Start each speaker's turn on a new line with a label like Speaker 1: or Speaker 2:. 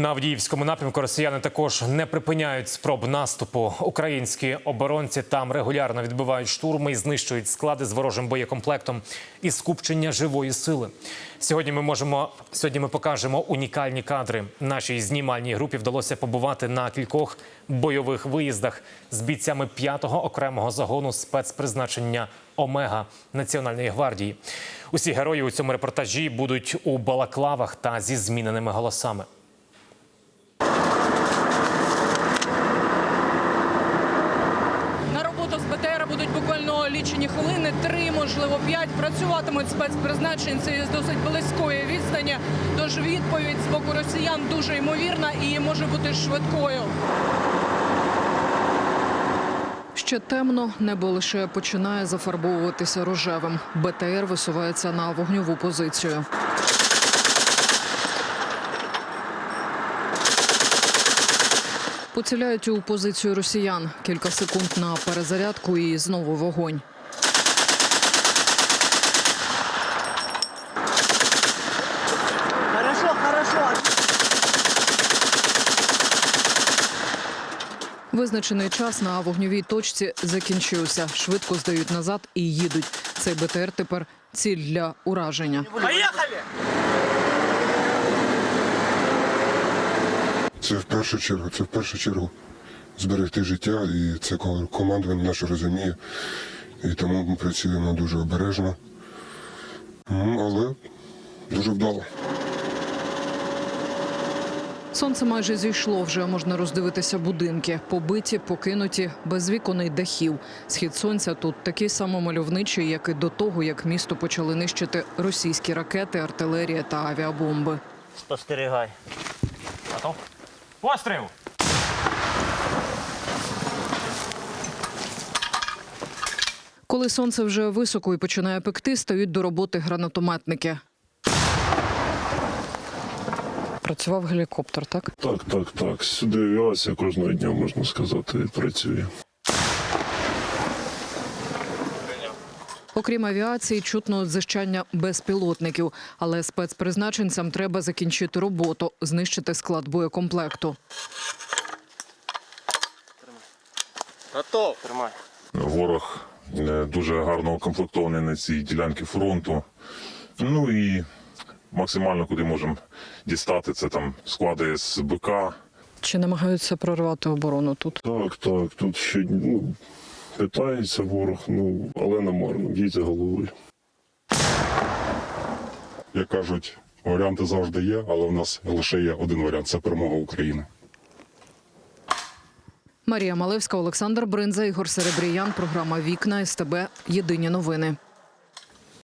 Speaker 1: На Авдіївському напрямку росіяни також не припиняють спроб наступу. Українські оборонці там регулярно відбивають штурми і знищують склади з ворожим боєкомплектом і скупчення живої сили. Сьогодні ми можемо сьогодні. Ми покажемо унікальні кадри. Нашій знімальній групі вдалося побувати на кількох бойових виїздах з бійцями 5-го окремого загону спецпризначення Омега Національної гвардії. Усі герої у цьому репортажі будуть у балаклавах та зі зміненими голосами.
Speaker 2: На роботу з БТР будуть буквально лічені хвилини, три, можливо, п'ять. Працюватимуть спецпризначенці з досить близької відстані. Тож відповідь з боку росіян дуже ймовірна і може бути швидкою. Ще темно, небо лише починає зафарбовуватися рожевим. БТР висувається на вогньову позицію. Поціляють у позицію росіян. Кілька секунд на перезарядку і знову вогонь.
Speaker 3: Хорошо, хорошо.
Speaker 2: Визначений час на вогньовій точці закінчився. Швидко здають назад і їдуть. Цей БТР тепер ціль для ураження.
Speaker 3: Поехали!
Speaker 4: Це в першу чергу, це в першу чергу зберегти життя, і це командування наше розуміє. І тому ми працюємо дуже обережно. Ну, але дуже вдало.
Speaker 2: Сонце майже зійшло. Вже можна роздивитися будинки, побиті, покинуті, без вікон і дахів. Схід сонця тут такий само мальовничий, як і до того, як місто почали нищити російські ракети, артилерія та авіабомби.
Speaker 3: Спостерігай.
Speaker 1: Готов? Постріл!
Speaker 2: Коли сонце вже високо і починає пекти, стають до роботи гранатометники. Працював гелікоптер, так?
Speaker 5: Так, так, так. Сюди авіація кожного дня, можна сказати, працює.
Speaker 2: Окрім авіації, чутно зищання безпілотників, але спецпризначенцям треба закінчити роботу, знищити склад боєкомплекту.
Speaker 3: Готов. Тримай.
Speaker 5: Ворог е, дуже гарно укомплектований на цій ділянці фронту. Ну і максимально куди можемо дістати, це там склади з БК.
Speaker 2: Чи намагаються прорвати оборону тут?
Speaker 5: Так, так, тут ще ну, питається ворог, ну, але намарно, б'ється головою.
Speaker 4: Як кажуть, варіанти завжди є, але в нас лише є один варіант це перемога України.
Speaker 2: Марія Малевська, Олександр Бринза, Ігор Серебріян. Програма Вікна СТБ. Єдині новини.